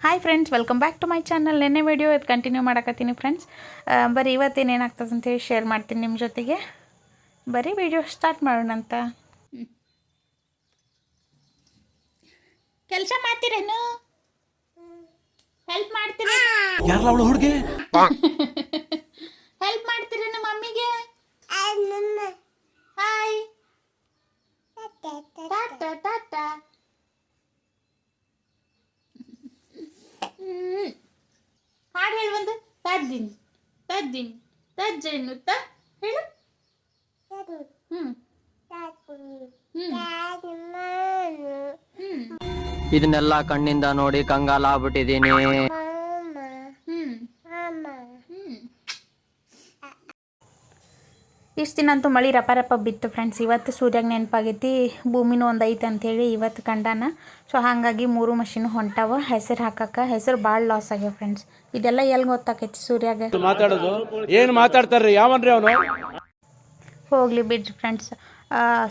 Hi friends welcome back to my channel ನೆನ್ನೆ video ಇದು continue ಮಾಡಕತ್ತೀನಿ ಫ್ರೆಂಡ್ಸ್ ಬರೀ ಇವತ್ತೇನು ಏನಾಗ್ತದೆ ಅಂತೇಳಿ ಶೇರ್ ಮಾಡ್ತೀನಿ ನಿಮ್ಮ ಜೊತೆಗೆ. ಬರೀ ವಿಡಿಯೋ ಸ್ಟಾರ್ಟ್ ಮಾಡೋಣ ಅಂತ. ಕೆಲಸ ಮಾಡ್ತೀರೇನು? ಹೆಲ್ಪ್ ಮಾಡ್ತೀರ ಯಾರಲ್ಲ ಅವಳು ಹುಡುಗಿ? ಹೆಲ್ಪ್ ಮಾಡ್ತೀರೇನು ಮಮ್ಮಿಗೆ? Hi tata tata hmm. ಹಾಡು ಹೇಳು ಒಂದು ತಜ್ಜಿನ್ ತಜ್ಜಿನ್ ತಜ್ಜೆ ಎನ್ನುತ್ತಾ ಹೇಳು. ಹ್ಮ್. ಹ್ಮ್. ಹ್ಮ್. ಇದನ್ನೆಲ್ಲ ಕಣ್ಣಿಂದ ನೋಡಿ ಕಂಗಾಲಾಗ್ಬಿಟ್ಟಿದೀನಿ ಹ್ಮ್ ಹ್ಮ್ ಇಷ್ಟು ದಿನ ಅಂತೂ ಮಳೆ ರಪ ರಪ ಬಿತ್ತು ಫ್ರೆಂಡ್ಸ್ ಇವತ್ತು ಸೂರ್ಯಾಗ ನೆನಪಾಗೈತಿ ಭೂಮಿನೂ ಒಂದು ಐತೆ ಅಂಥೇಳಿ ಇವತ್ತು ಕಂಡಾನ. ಸೊ ಹಾಗಾಗಿ ಮೂರು ಮಷಿನ್ ಹೊಂಟಾವ. ಹೆಸರು ಹಾಕಕ್ಕೆ ಹೆಸರು ಭಾಳ ಲಾಸ್ ಆಗ್ಯಾವ ಫ್ರೆಂಡ್ಸ್ ಇದೆಲ್ಲ ಎಲ್ಲಿ ಗೊತ್ತಾಕೈತಿ ಸೂರ್ಯಾಗ? ಮಾತಾಡೋದು? ಏನು ಮಾತಾಡ್ತಾರ್ರಿ? ಯಾವನ್ರಿ ಅವನು? ಹೋಗಲಿ ಬಿಡ್ರಿ ಫ್ರೆಂಡ್ಸ್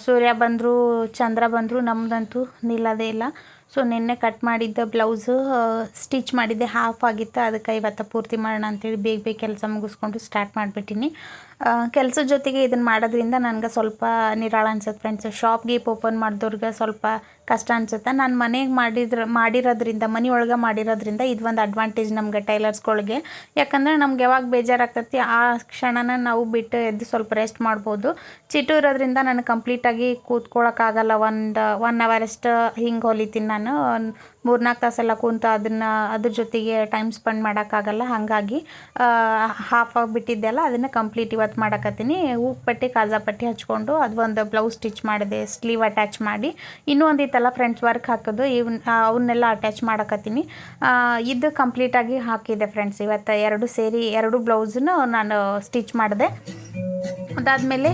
ಸೂರ್ಯ ಬಂದರೂ ಚಂದ್ರ ಬಂದರೂ ನಮ್ದಂತೂ ನಿಲ್ಲೋದೇ ಇಲ್ಲ. ಸೊ ನಿನ್ನೆ ಕಟ್ ಮಾಡಿದ್ದ ಬ್ಲೌಸು ಸ್ಟಿಚ್ ಮಾಡಿದ್ದೆ. ಹಾಫ್ ಆಗಿತ್ತು. ಅದಕ್ಕೆ ಇವತ್ತು ಪೂರ್ತಿ ಮಾಡೋಣ ಅಂತೇಳಿ ಬೇಗ ಬೇಗ ಕೆಲಸ ಮುಗಿಸ್ಕೊಂಡು ಸ್ಟಾರ್ಟ್ ಮಾಡಿಬಿಟ್ಟಿನಿ. ಕೆಲಸದ ಜೊತೆಗೆ ಇದನ್ನು ಮಾಡೋದ್ರಿಂದ ನನಗೆ ಸ್ವಲ್ಪ ನಿರಾಳ ಅನ್ಸುತ್ತೆ ಫ್ರೆಂಡ್ಸ್ ಶಾಪ್ ಗೀಪ್ ಓಪನ್ ಮಾಡಿದವ್ರಿಗೆ ಸ್ವಲ್ಪ ಕಷ್ಟ ಅನ್ಸುತ್ತೆ. ನಾನು ಮನೆಗೆ ಮಾಡಿದ್ರ, ಮಾಡಿರೋದ್ರಿಂದ, ಮನೆ ಒಳಗೆ ಮಾಡಿರೋದ್ರಿಂದ ಇದು ಒಂದು ಅಡ್ವಾಂಟೇಜ್ ನಮ್ಗೆ ಟೈಲರ್ಸ್ಗಳಿಗೆ. ಯಾಕಂದರೆ ನಮ್ಗೆ ಯಾವಾಗ ಬೇಜಾರಾಗ್ತೈತಿ, ಆ ಕ್ಷಣನ ನಾವು ಬಿಟ್ಟು ಎದ್ದು ಸ್ವಲ್ಪ ರೆಸ್ಟ್ ಮಾಡ್ಬೋದು. ಚಿಟ್ಟು ಇರೋದ್ರಿಂದ ನನಗೆ ಕಂಪ್ಲೀಟಾಗಿ ಕೂತ್ಕೊಳ್ಳೋಕ್ಕಾಗಲ್ಲ ಒಂದು ಒನ್ ಅವರಷ್ಟು ಹಿಂಗೆ ಹೊಲಿತೀನಿ ನಾನು ಮೂರ್ನಾಲ್ಕು ತಾಸೆಲ್ಲ ಕೂತು ಅದನ್ನು, ಅದ್ರ ಜೊತೆಗೆ ಟೈಮ್ ಸ್ಪೆಂಡ್ ಮಾಡೋಕ್ಕಾಗಲ್ಲ. ಹಾಗಾಗಿ ಹಾಫ್ ಆಗಿಬಿಟ್ಟಿದ್ದೆಲ್ಲ ಅದನ್ನು ಕಂಪ್ಲೀಟ್ ಇವತ್ತು ಮಾಡಕತ್ತೀನಿ. ಪಟ್ಟಿ ಕಾಜಾ ಪಟ್ಟಿ ಹಚ್ಕೊಂಡು ಅದು ಒಂದು ಬ್ಲೌಸ್ ಸ್ಟಿಚ್ ಮಾಡಿದೆ ಸ್ಲೀವ್ ಅಟ್ಯಾಚ್ ಮಾಡಿ. ಇನ್ನೂ ಒಂದಿತ್ತಲ್ಲ ಫ್ರೆಂಡ್ಸ್ ವರ್ಕ್ ಹಾಕೋದು, ಇವ್ನ ಅವನ್ನೆಲ್ಲ ಅಟ್ಯಾಚ್ ಮಾಡಕತ್ತೀನಿ. ಇದು ಕಂಪ್ಲೀಟಾಗಿ ಹಾಕಿದೆ ಫ್ರೆಂಡ್ಸ್ ಇವತ್ತು ಎರಡು ಸೇರಿ, ಎರಡು ಬ್ಲೌಸನ್ನು ನಾನು ಸ್ಟಿಚ್ ಮಾಡಿದೆ. ಅದಾದಮೇಲೆ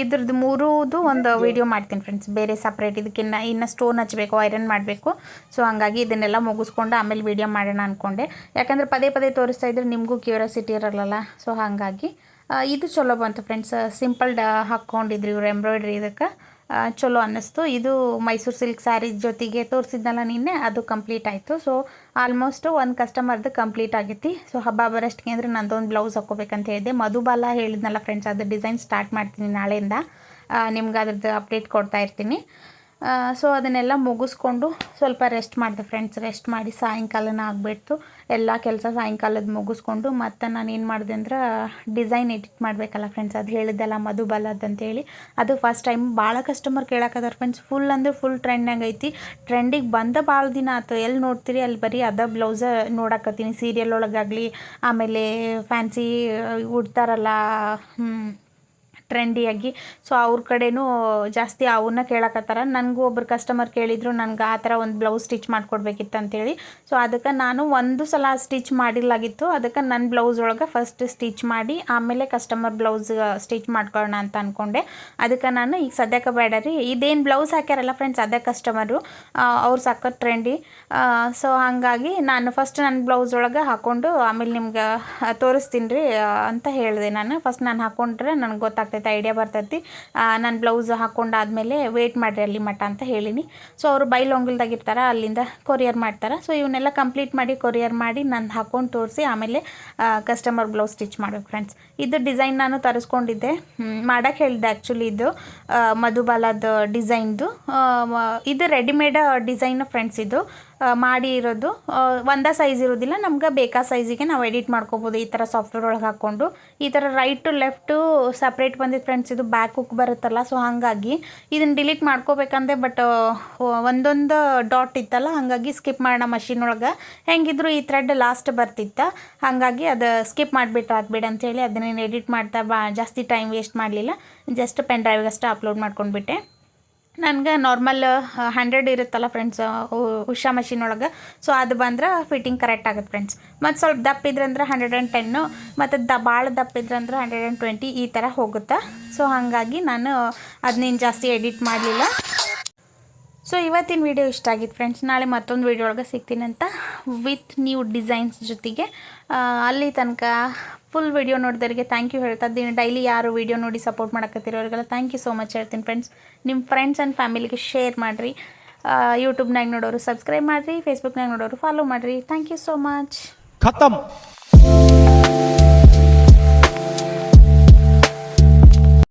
ಇದ್ರದ್ದು ಮೂರುದು ಒಂದು ವಿಡಿಯೋ ಮಾಡ್ತೀನಿ ಫ್ರೆಂಡ್ಸ್ ಬೇರೆ ಸಪ್ರೇಟ್ ಇದಕ್ಕಿನ್ನ ಇನ್ನು ಸ್ಟೋನ್ ಹಚ್ಚಬೇಕು ಐರನ್ ಮಾಡಬೇಕು. ಸೊ ಹಂಗಾಗಿ ಇದನ್ನೆಲ್ಲ ಮುಗಿಸ್ಕೊಂಡು ಆಮೇಲೆ ವಿಡಿಯೋ ಮಾಡೋಣ ಅಂದ್ಕೊಂಡೆ ಯಾಕಂದರೆ ಪದೇ ಪದೇ ತೋರಿಸ್ತಾ ಇದ್ರೆ ನಿಮಗೂ ಕ್ಯೂರಿಯಾಸಿಟಿ ಇರಲ್ಲ ಸೊ ಹಾಗಾಗಿ ಇದು ಚಲೋ ಬಂತು ಫ್ರೆಂಡ್ಸ್ ಸಿಂಪಲ್ ಡ ಹಾಕ್ಕೊಂಡಿದ್ರಿ ಇವ್ರು ಎಂಬ್ರಾಯ್ಡ್ರಿ ಇದಕ್ಕೆ. ಚಲೋ ಅನ್ನಿಸ್ತು. ಇದು ಮೈಸೂರು ಸಿಲ್ಕ್ ಸ್ಯಾರಿ ಜೊತೆಗೆ ತೋರಿಸಿದ್ನಲ್ಲ ನಿನ್ನೆ, ಅದು ಕಂಪ್ಲೀಟ್ ಆಯಿತು. ಸೊ ಆಲ್ಮೋಸ್ಟ್ ಒಂದು ಕಸ್ಟಮರ್ದು ಕಂಪ್ಲೀಟ್ ಆಗೈತಿ. ಸೊ ಹಬ್ಬ ಬರೋಷ್ಟಿಗೆ ಅಂದರೆ ಒಂದು ಬ್ಲೌಸ್ ಹಾಕೋಬೇಕಂತ ಹೇಳಿದೆ ಮಧುಬಾಲ ಹೇಳಿದ್ನಲ್ಲ ಫ್ರೆಂಡ್ಸ್ ಅದು ಡಿಸೈನ್ ಸ್ಟಾರ್ಟ್ ಮಾಡ್ತೀನಿ ನಾಳೆಯಿಂದ. ನಿಮ್ಗೆ ಅದ್ರದ್ದು ಅಪ್ಡೇಟ್ ಕೊಡ್ತಾ ಇರ್ತೀನಿ. ಸೊ ಅದನ್ನೆಲ್ಲ ಮುಗಿಸ್ಕೊಂಡು ಸ್ವಲ್ಪ ರೆಸ್ಟ್ ಮಾಡಿದೆ ಫ್ರೆಂಡ್ಸ್ ರೆಸ್ಟ್ ಮಾಡಿ ಸಾಯಂಕಾಲನ ಆಗಿಬಿಡ್ತು. ಎಲ್ಲ ಕೆಲಸ ಸಾಯಂಕಾಲದ ಮುಗಿಸ್ಕೊಂಡು ಮತ್ತು ನಾನು ಏನು ಮಾಡಿದೆ ಅಂದ್ರೆ ಡಿಸೈನ್ ಎಡಿಟ್ ಮಾಡಬೇಕಲ್ಲ ಫ್ರೆಂಡ್ಸ್ ಅದು ಹೇಳಿದ್ದೆಲ್ಲ ಮಧುಬಲದ್ ಅಂತೇಳಿ ಅದು ಫಸ್ಟ್ ಟೈಮ್ ಭಾಳ ಕಸ್ಟಮರ್ ಕೇಳಕತ್ತಾರ ಫ್ರೆಂಡ್ಸ್ ಫುಲ್ ಅಂದರೆ ಫುಲ್ ಟ್ರೆಂಡ್ನಾಗ ಐತಿ. ಟ್ರೆಂಡಿಗೆ ಬಂದ ಭಾಳ ದಿನ ಆಯ್ತು ಎಲ್ಲಿ ನೋಡ್ತೀರಿ? ಅಲ್ಲಿ ಬರೀ ಅದ ಬ್ಲೌಸ ನೋಡಕತ್ತೀನಿ. ಸೀರಿಯಲ್ ಒಳಗಾಗಲಿ, ಆಮೇಲೆ ಫ್ಯಾನ್ಸಿ ಉಡ್ತಾರಲ್ಲ ಟ್ರೆಂಡಿಯಾಗಿ ಸೊ ಅವ್ರ ಕಡೆನೂ ಜಾಸ್ತಿ ಅವನ್ನ ಕೇಳಕತ್ತಾರ. ನನಗೂ ಒಬ್ರು ಕಸ್ಟಮರ್ ಕೇಳಿದ್ರು, ನನಗೆ ಆ ಥರ ಒಂದು ಬ್ಲೌಸ್ ಸ್ಟಿಚ್ ಮಾಡಿಕೊಡ್ಬೇಕಿತ್ತು ಅಂತೇಳಿ. ಸೊ ಅದಕ್ಕೆ ನಾನು ಒಂದು ಸಲ ಸ್ಟಿಚ್ ಮಾಡಿಲ್ಲಾಗಿತ್ತು ಅದಕ್ಕೆ ನನ್ನ ಬ್ಲೌಸ್ ಒಳಗೆ ಫಸ್ಟ್ ಸ್ಟಿಚ್ ಮಾಡಿ, ಆಮೇಲೆ ಕಸ್ಟಮರ್ ಬ್ಲೌಸ್ ಸ್ಟಿಚ್ ಮಾಡ್ಕೊಳ್ಳೋಣ ಅಂತ ಅಂದ್ಕೊಂಡೆ ಅದಕ್ಕೆ ನಾನು ಈಗ ಸದ್ಯಕ್ಕೆ ಬೇಡ ರೀ. ಇದೇನು ಬ್ಲೌಸ್ ಹಾಕ್ಯಾರಲ್ಲ ಫ್ರೆಂಡ್ಸ್ ಅದೇ ಕಸ್ಟಮರು ಅವ್ರು ಸಖತ್ ಟ್ರೆಂಡಿ ಸೊ ಹಾಗಾಗಿ ನಾನು ಫಸ್ಟ್ ನನ್ನ ಬ್ಲೌಸ್ ಒಳಗೆ ಹಾಕ್ಕೊಂಡು ಆಮೇಲೆ ನಿಮ್ಗೆ ತೋರಿಸ್ತೀನಿ ರೀ ಅಂತ ಹೇಳಿದೆ ನಾನು. ಫಸ್ಟ್ ನಾನು ಹಾಕ್ಕೊಂಡ್ರೆ ನನಗೆ ಗೊತ್ತಾಗ್ತೈತೆ ಐಡಿಯಾ ಬರ್ತೈತಿ. ನಾನು ಬ್ಲೌಸ್ ಹಾಕ್ಕೊಂಡಾದ್ಮೇಲೆ ವೇಟ್ ಮಾಡಿರಿ ಅಲ್ಲಿ ಮಟ್ಟ ಅಂತ ಹೇಳೀನಿ. ಸೊ ಅವರು ಬೈಲೊಂಗಲ್ದಾಗಿರ್ತಾರೆ ಅಲ್ಲಿಂದ ಕೊರಿಯರ್ ಮಾಡ್ತಾರೆ. ಸೊ ಇವನ್ನೆಲ್ಲ ಕಂಪ್ಲೀಟ್ ಮಾಡಿ ಕೊರಿಯರ್ ಮಾಡಿ ನಾನು ಹಾಕೊಂಡು ತೋರಿಸಿ ಆಮೇಲೆ ಕಸ್ಟಮರ್ ಬ್ಲೌಸ್ ಸ್ಟಿಚ್ ಮಾಡ್ಬೇಕು ಫ್ರೆಂಡ್ಸ್ ಇದು ಡಿಸೈನ್ ನಾನು ತರಿಸ್ಕೊಂಡಿದ್ದೆ. ಮಾಡೋಕ್ಕೆ ಹೇಳಿದೆ ಆ್ಯಕ್ಚುಲಿ ಇದು ಮಧುಬಾಲದ ಡಿಸೈನ್ದು ಇದು ರೆಡಿಮೇಡ್ ಡಿಸೈನ್ ಫ್ರೆಂಡ್ಸ್ ಇದು. ಮಾಡಿ ಇರೋದು. ಒಂದ ಸೈಜ್ ಇರೋದಿಲ್ಲ, ನಮ್ಗೆ ಬೇಕಾ ಸೈಜಿಗೆ ನಾವು ಎಡಿಟ್ ಮಾಡ್ಕೋಬೋದು ಈ ಥರ ಸಾಫ್ಟ್ವೇರ್ ಒಳಗೆ ಹಾಕ್ಕೊಂಡು ಈ ಥರ ರೈಟ್ ಟು ಲೆಫ್ಟು ಸಪ್ರೇಟ್ ಬಂದಿದ್ದು ಫ್ರೆಂಡ್ಸ್ ಇದು ಬ್ಯಾಕ್ ಹುಕ್ ಬರುತ್ತಲ್ಲ ಸೊ ಹಾಗಾಗಿ ಇದನ್ನು ಡಿಲೀಟ್ ಮಾಡ್ಕೋಬೇಕಂದೆ ಬಟ್ ಒಂದೊಂದು ಡಾಟ್ ಇತ್ತಲ್ಲ, ಹಾಗಾಗಿ ಸ್ಕಿಪ್ ಮಾಡೋಣ ಮಷಿನ್ ಒಳಗೆ. ಹೆಂಗಿದ್ರು ಈ ಥ್ರೆಡ್ ಲಾಸ್ಟ್ ಬರ್ತಿತ್ತ, ಹಾಗಾಗಿ ಅದು ಸ್ಕಿಪ್ ಮಾಡಿಬಿಟ್ರೆ ಹಾಕ್ಬೇಡ ಅಂತೇಳಿ ಅದನ್ನೇನು ಎಡಿಟ್ ಮಾಡ್ತಾ ಬಾ, ಜಾಸ್ತಿ ಟೈಮ್ ವೇಸ್ಟ್ ಮಾಡಲಿಲ್ಲ ಜಸ್ಟ್ ಪೆನ್ ಡ್ರೈವ್ಗಷ್ಟೇ ಅಪ್ಲೋಡ್ ಮಾಡ್ಕೊಂಡ್ಬಿಟ್ಟೆ. ನನಗೆ ನಾರ್ಮಲ್ ಹಂಡ್ರೆಡ್ ಇರುತ್ತಲ್ಲ ಫ್ರೆಂಡ್ಸ್ ಉಷಾ ಮಷಿನ್ ಒಳಗೆ. ಸೊ ಅದು ಬಂದ್ರೆ ಫಿಟ್ಟಿಂಗ್ ಕರೆಕ್ಟ್ ಆಗುತ್ತೆ ಫ್ರೆಂಡ್ಸ್ ಮತ್ತು ಸ್ವಲ್ಪ ದಪ್ಪ ಇದ್ರಂದ್ರೆ ಹಂಡ್ರೆಡ್ ಆ್ಯಂಡ್ ಟೆನ್ನು ಮತ್ತು ದ ಭಾಳ ದಪ್ಪ ಇದ್ರಂದ್ರೆ ಹಂಡ್ರೆಡ್ ಆ್ಯಂಡ್ ಟ್ವೆಂಟಿ ಈ ಥರ ಹೋಗುತ್ತೆ. ಸೊ ಹಾಗಾಗಿ ನಾನು ಅದನ್ನೇನು ಜಾಸ್ತಿ ಎಡಿಟ್ ಮಾಡಲಿಲ್ಲ. ಸೊ ಇವತ್ತಿನ ವಿಡಿಯೋ ಇಷ್ಟ ಆಗಿತ್ತು ಫ್ರೆಂಡ್ಸ್ ನಾಳೆ ಮತ್ತೊಂದು ವಿಡಿಯೋ ಒಳಗೆ ಅಂತ ವಿತ್ ನ್ಯೂ ಡಿಸೈನ್ಸ್ ಜೊತೆಗೆ. ಅಲ್ಲಿ ತನಕ ಫುಲ್ ವಿಡಿಯೋ ನೋಡಿದವರಿಗೆ ಥ್ಯಾಂಕ್ ಯು ಹೇಳ್ತಾ ಇದ್ದೀನಿ. ಡೈಲಿ ಯಾರು ವಿಡಿಯೋ ನೋಡಿ ಸಪೋರ್ಟ್ ಮಾಡಕತ್ತಿರೋರಿಗೆಲ್ಲ ಥ್ಯಾಂಕ್ ಯು ಸೋ ಮಚ್ ಹೇಳ್ತೀನಿ ಫ್ರೆಂಡ್ಸ್ ನಿಮ್ಮ ಫ್ರೆಂಡ್ಸ್ ಆ್ಯಂಡ್ ಫ್ಯಾಮಿಲಿಗೆ ಶೇರ್ ಮಾಡಿರಿ. ಯೂಟ್ಯೂಬ್ನಾಗ ನೋಡೋರು ಸಬ್ಸ್ಕ್ರೈಬ್ ಮಾಡಿರಿ ಫೇಸ್ಬುಕ್ನಾಗ ನೋಡೋರು ಫಾಲೋ ಮಾಡಿರಿ. Thank you so much ಖತಮ್.